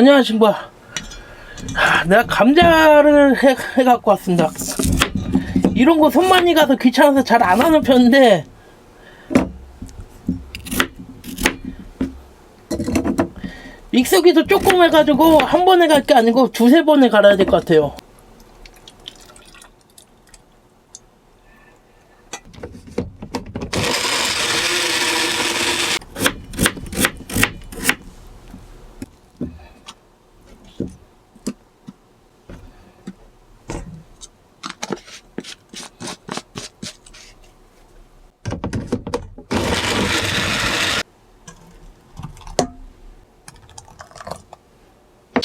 안녕하십니까. 하, 내가 감자를 해, 해갖고 왔습니다. 이런 거 손 많이 가서 귀찮아서 잘 안 하는 편인데, 믹서기도 조금 해가지고 한 번에 갈 게 아니고 두세 번에 갈아야 될 것 같아요.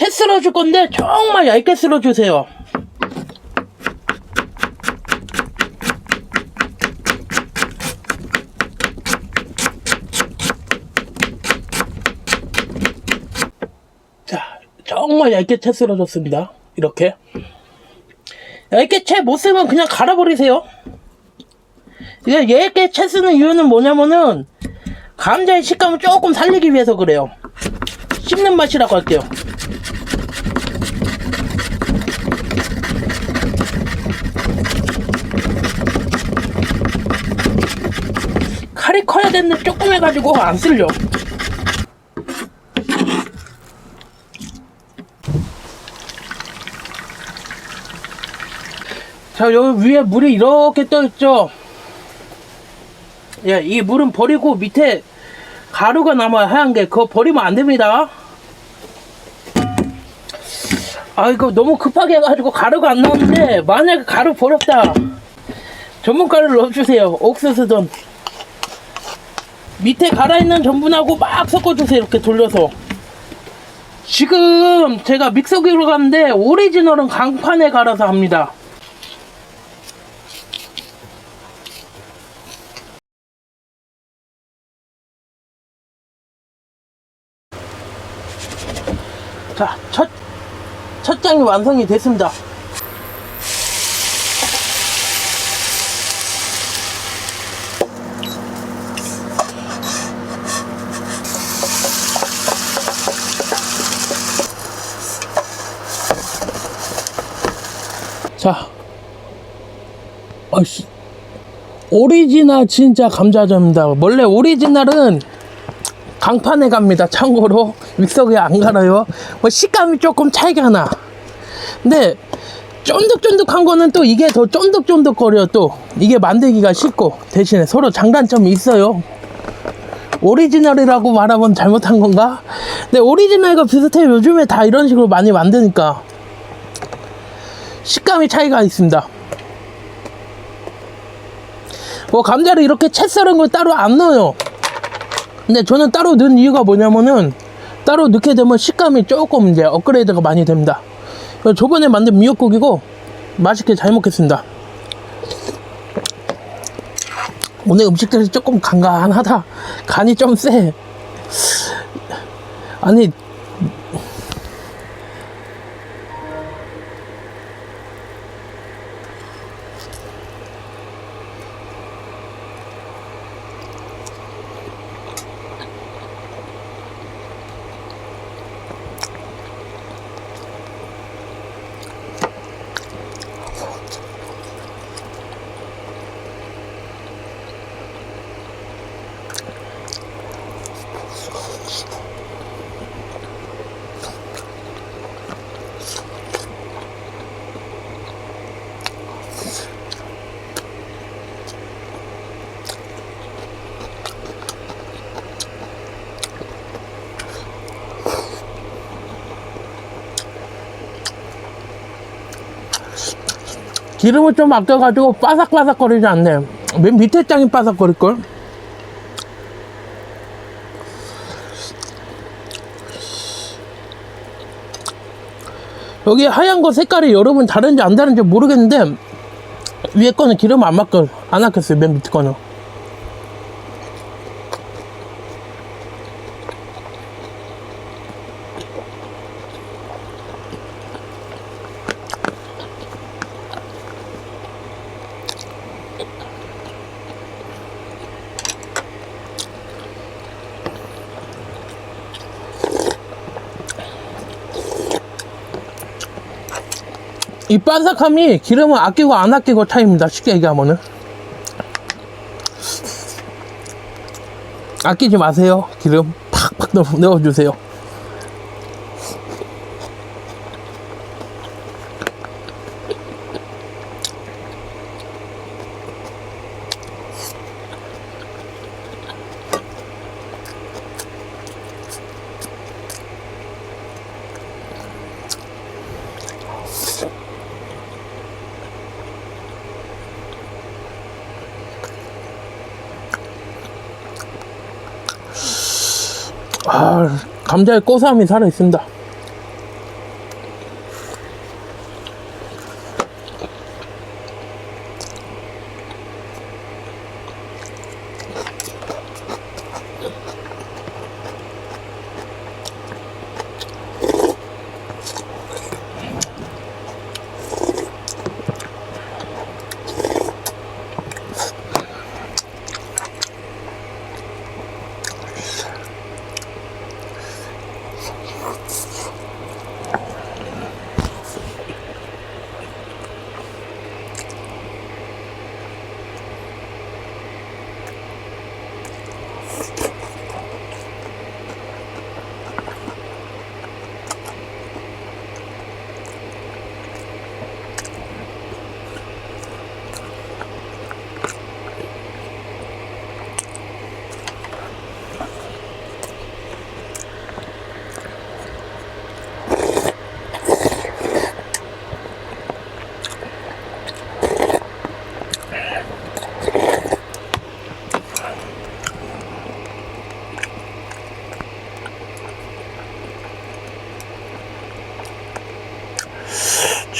채 쓸어줄 건데 정말 얇게 쓸어주세요. 자, 정말 얇게 채 쓸어줬습니다. 이렇게. 얇게 채 못 쓰면 그냥 갈아버리세요. 이게 얇게 채 쓰는 이유는 뭐냐면은 감자의 식감을 조금 살리기 위해서 그래요. 씹는 맛이라고 할게요. 칼이 커야 되는데 조금 해가지고 안 쓸려. 자, 여기 위에 물이 이렇게 떠 있죠? 예, 이 물은 버리고 밑에 가루가 남아요, 하얀 게. 그거 버리면 안 됩니다. 아, 이거 너무 급하게 해가지고 가루가 안 나오는데, 만약에 가루 버렸다. 전문가를 넣어주세요. 옥수수든. 밑에 갈아있는 전분하고 막 섞어주세요. 이렇게 돌려서. 지금 제가 믹서기로 갔는데, 오리지널은 강판에 갈아서 합니다. 자, 첫, 첫 장이 완성이 됐습니다. 자, 어씨, 오리지널 진짜 감자전입니다. 원래 오리지널은 강판에 갑니다. 참고로 믹서기에 안 갈아요. 뭐 식감이 조금 차이가 나. 근데 쫀득쫀득한 거는 또 이게 더 쫀득쫀득거려 또 이게 만들기가 쉽고 대신에 서로 장단점이 있어요. 오리지널이라고 말하면 잘못한 건가? 근데 오리지널과 비슷해 요즘에 다 이런 식으로 많이 만드니까 식감이 차이가 있습니다. 뭐 감자를 이렇게 채 썰은 걸 따로 안 넣어요. 근데 저는 따로 넣은 이유가 뭐냐면은 따로 넣게 되면 식감이 조금 이제 업그레이드가 많이 됩니다. 저번에 만든 미역국이고 맛있게 잘 먹겠습니다. 오늘 음식들이 조금 간간하다. 간이 좀 세. 아니 기름을 좀 아껴가지고 바삭바삭거리지 않네. 맨 밑에 장이 바삭거릴걸? 여기 하얀 거 색깔이 여러분 다른지 안 다른지 모르겠는데 위에 거는 기름 안 맡겨 안 아꼈어요 맨 밑에 거는 이 바삭함이 기름을 아끼고 안 아끼고 차이입니다. 쉽게 얘기하면은. 아끼지 마세요. 기름 팍팍 넣어- 넣어주세요. 아, 감자의 고소함이 살아 있습니다.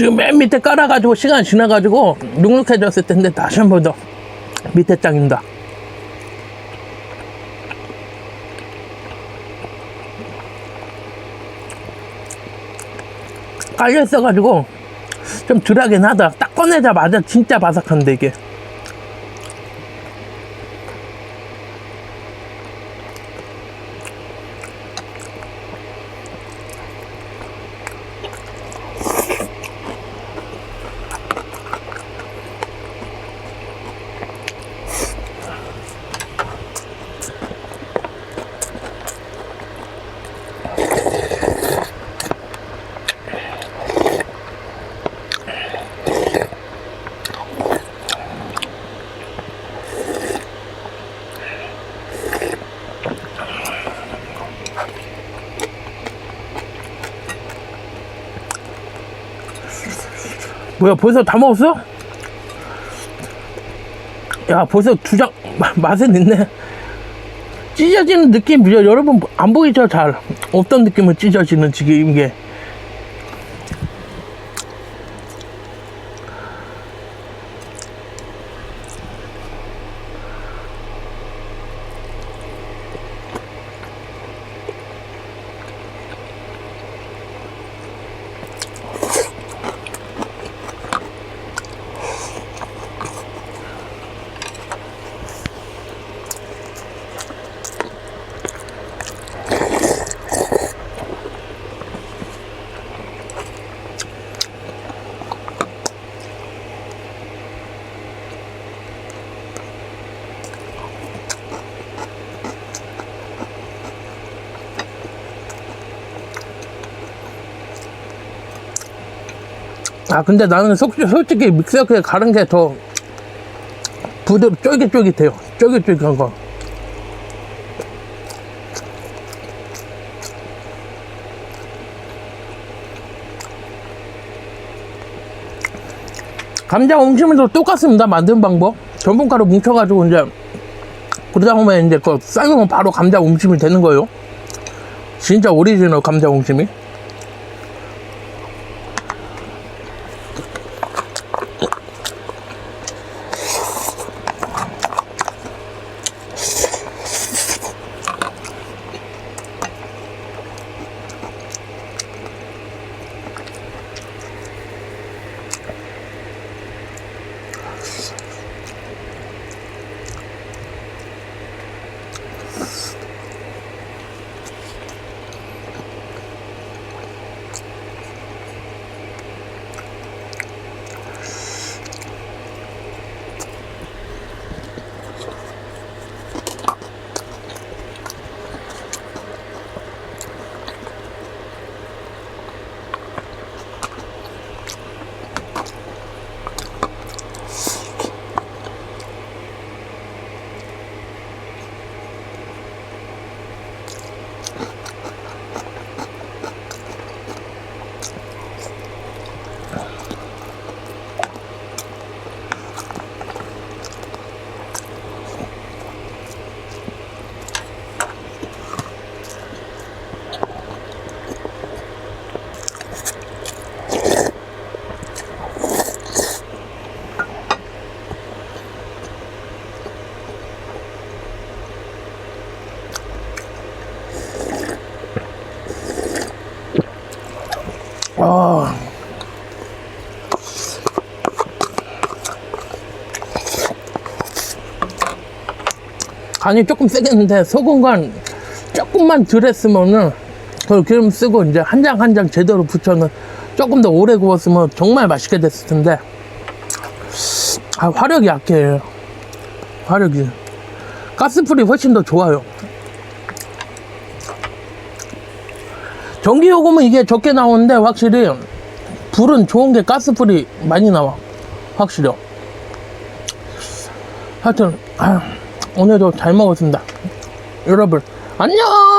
지금 맨 밑에 깔아가지고 시간 지나가지고 눅눅해졌을 텐데 다시 한 번 더 밑에 장입니다. 깔려 있어가지고 좀 덜하긴 하다. 딱 꺼내자마자 진짜 바삭한데 이게. 뭐야 벌써 다 먹었어? 야 벌써 두 장 맛은 있네. 찢어지는 느낌 여- 여러분 안 보이죠? 잘. 어떤 느낌을 찢어지는 지금 이게 아 근데 나는 속, 솔직히 믹서기에 가른 게 더 부드럽 쫄깃쫄깃해요. 쫄깃쫄깃한 거. 감자 옹심이도 똑같습니다 만드는 방법. 전분가루 뭉쳐가지고 이제 그러다 보면 이제 그 삶으면 바로 감자 옹심이 되는 거예요. 진짜 오리지널 감자 옹심이 간이 조금 세겠는데 건 조금만 덜 했으면은 그 기름 쓰고 이제 한 장 한 장 제대로 붙여는 조금 더 오래 구웠으면 정말 맛있게 됐을 텐데. 아 화력이 약해 화력이. 가스불이 훨씬 더 좋아요. 전기 요금은 이게 적게 나오는데 확실히 불은 좋은 게 가스불이 많이 나와. 확실히. 하여튼 아, 오늘도 잘 먹었습니다. 여러분 안녕